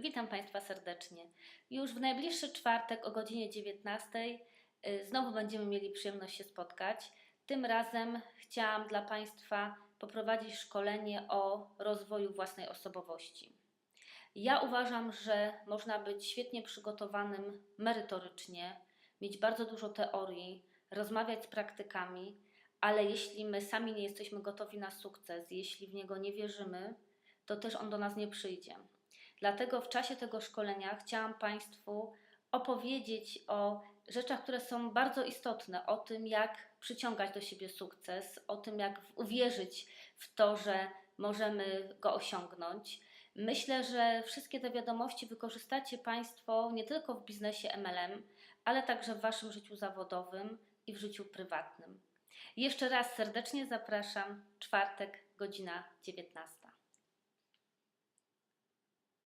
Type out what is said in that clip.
Witam Państwa serdecznie. Już w najbliższy czwartek o godzinie 19 y, znowu będziemy mieli przyjemność się spotkać. Tym razem chciałam dla Państwa poprowadzić szkolenie o rozwoju własnej osobowości. Ja uważam, że można być świetnie przygotowanym merytorycznie, mieć bardzo dużo teorii, rozmawiać z praktykami, ale jeśli my sami nie jesteśmy gotowi na sukces, jeśli w niego nie wierzymy, to też on do nas nie przyjdzie. Dlatego w czasie tego szkolenia chciałam Państwu opowiedzieć o rzeczach, które są bardzo istotne, o tym, jak przyciągać do siebie sukces, o tym, jak uwierzyć w to, że możemy go osiągnąć. Myślę, że wszystkie te wiadomości wykorzystacie Państwo nie tylko w biznesie MLM, ale także w Waszym życiu zawodowym i w życiu prywatnym. Jeszcze raz serdecznie zapraszam, czwartek, godzina 19.